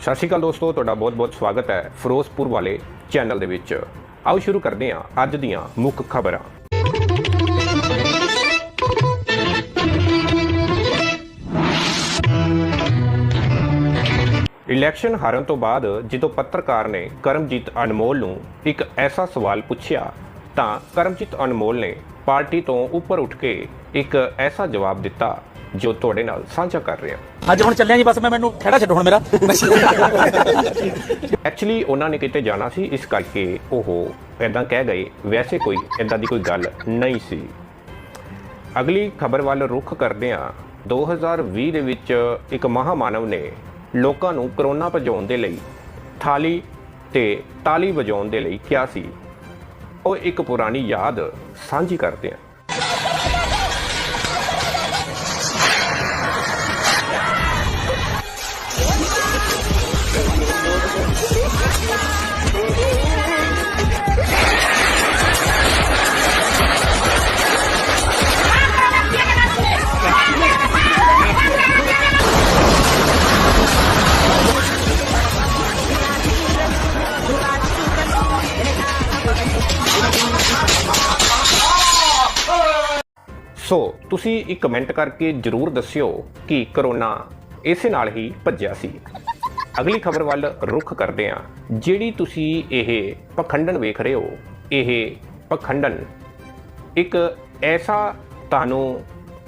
ਸਤਿ ਸ਼੍ਰੀ ਅਕਾਲ ਦੋਸਤੋ, ਤੁਹਾਡਾ ਬਹੁਤ-ਬਹੁਤ ਸਵਾਗਤ ਹੈ ਫਿਰੋਜ਼ਪੁਰ ਵਾਲੇ ਚੈਨਲ ਦੇ ਵਿੱਚ। ਆਓ ਸ਼ੁਰੂ ਕਰਦੇ ਹਾਂ ਅੱਜ ਦੀਆਂ ਮੁੱਖ ਖਬਰਾਂ। ਇਲੈਕਸ਼ਨ ਹਾਰਨ ਤੋਂ ਬਾਅਦ ਜਦੋਂ ਪੱਤਰਕਾਰ ਨੇ ਕਰਮਜੀਤ ਅਨਮੋਲ ਨੂੰ ਇੱਕ ਐਸਾ ਸਵਾਲ ਪੁੱਛਿਆ, ਤਾਂ ਕਰਮਜੀਤ ਅਨਮੋਲ ਨੇ ਪਾਰਟੀ ਤੋਂ ਉੱਪਰ ਉੱਠ ਕੇ ਇੱਕ ਐਸਾ ਜਵਾਬ ਦਿੱਤਾ। ਜੋ ਤੁਹਾਡੇ ਨਾਲ ਸਾਂਝਾ ਕਰ ਰਿਹਾ। ਅੱਜ ਹੁਣ ਚੱਲਿਆ ਜੀ ਬਸ ਮੈਂ ਮੈਨੂੰ ਖੜਾ ਛੱਡੋ ਹੁਣ ਮੇਰਾ। ਐਕਚੁਅਲੀ ਉਹਨਾਂ ਨੇ ਕਿਤੇ ਜਾਣਾ ਸੀ ਇਸ ਕਰਕੇ ਉਹ ਐਦਾਂ ਕਹਿ ਗਏ ਵੈਸੇ ਕੋਈ ਐਦਾਂ ਦੀ ਕੋਈ ਗੱਲ ਨਹੀਂ ਸੀ। ਅਗਲੀ ਖਬਰ ਵੱਲ ਰੁਖ ਕਰਦੇ ਹਾਂ। 2020 ਦੇ ਵਿੱਚ ਇੱਕ ਮਹਾਮਾਨਵ ਨੇ ਲੋਕਾਂ ਨੂੰ ਕਰੋਨਾ ਭਜਾਉਣ ਦੇ ਲਈ ਥਾਲੀ ਤੇ ਤਾਲੀ ਵਜਾਉਣ ਦੇ ਲਈ ਕਿਹਾ ਸੀ। ਉਹ ਇੱਕ ਪੁਰਾਣੀ ਯਾਦ ਸਾਂਝੀ ਕਰਦੇ ਹਾਂ। ਸੋ ਤੁਸੀਂ ਇੱਕ ਕਮੈਂਟ ਕਰਕੇ ਜਰੂਰ ਦੱਸਿਓ ਕਿ ਕਰੋਨਾ ਇਸੇ ਨਾਲ ਹੀ ਭੱਜਿਆ ਸੀ। ਅਗਲੀ ਖਬਰ ਵੱਲ ਰੁਖ ਕਰਦੇ ਹਾਂ। ਜਿਹੜੀ ਤੁਸੀਂ ਇਹ ਪਖੰਡਨ ਵੇਖ ਰਹੇ ਹੋ, ਇਹ ਪਖੰਡਨ ਇੱਕ ਐਸਾ ਤੁਹਾਨੂੰ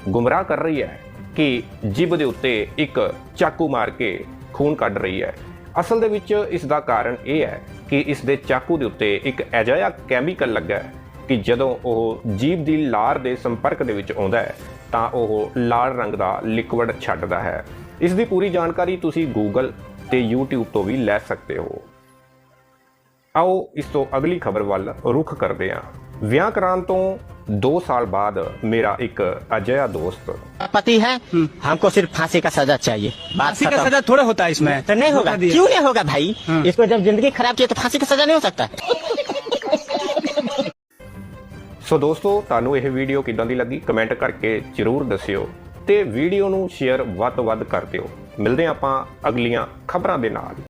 ਗੁੰਮਰਾਹ ਕਰ ਰਹੀ ਹੈ ਕਿ ਜਿਬ ਦੇ ਉੱਤੇ ਇੱਕ ਚਾਕੂ ਮਾਰ ਕੇ ਖੂਨ ਕੱਢ ਰਹੀ ਹੈ। ਅਸਲ ਦੇ ਵਿੱਚ ਇਸ ਦਾ ਕਾਰਨ ਇਹ ਹੈ ਕਿ ਇਸ ਦੇ ਚਾਕੂ ਦੇ ਉੱਤੇ ਇੱਕ ਅਜਿਹਾ ਕੈਮੀਕਲ ਲੱਗਾ ਹੈ ਕਿ ਜਦੋਂ ਉਹ ਜੀਭ ਦੀ ਲਾਰ ਦੇ ਸੰਪਰਕ ਦੇ ਵਿੱਚ ਆਉਂਦਾ ਹੈ, ਤਾਂ ਉਹ ਲਾਲ ਰੰਗ ਦਾ ਲਿਕਵਿਡ ਛੱਡਦਾ ਹੈ। ਇਸ ਦੀ ਪੂਰੀ ਜਾਣਕਾਰੀ ਤੁਸੀਂ ਗੂਗਲ ਤੇ YouTube ਤੋਂ ਵੀ ਲੈ ਸਕਦੇ ਹੋ। ਆਓ ਇਸ ਤੋਂ ਅਗਲੀ ਖਬਰ ਵੱਲ ਰੁਖ ਕਰਦੇ ਹਾਂ। ਵਿਆਹ ਕਰਾਉਣ ਤੋਂ 2 ਸਾਲ ਬਾਅਦ ਮੇਰਾ ਇੱਕ ਅਜਿਹਾ ਦੋਸਤ पति है हमको सिर्फ फांसी का सजा चाहिए बात फांसी का खत्म। सजा थोड़ा होता है इसमें तो नहीं होगा धोखा दिया। क्यों नहीं होगा भाई इसको जब जिंदगी खराब की है तो फांसी का सजा नहीं हो सकता ਸੋ ਦੋਸਤੋ ਤੁਹਾਨੂੰ ਇਹ ਵੀਡੀਓ ਕਿਦਾਂ ਦੀ ਲੱਗੀ ਕਮੈਂਟ ਕਰਕੇ ਜਰੂਰ ਦੱਸਿਓ ਤੇ ਵੀਡੀਓ ਨੂੰ ਸ਼ੇਅਰ ਵੱਧ ਤੋਂ ਵੱਧ ਕਰ ਦਿਓ ਮਿਲਦੇ ਹਾਂ ਆਪਾਂ ਅਗਲੀਆਂ ਖਬਰਾਂ ਦੇ ਨਾਲ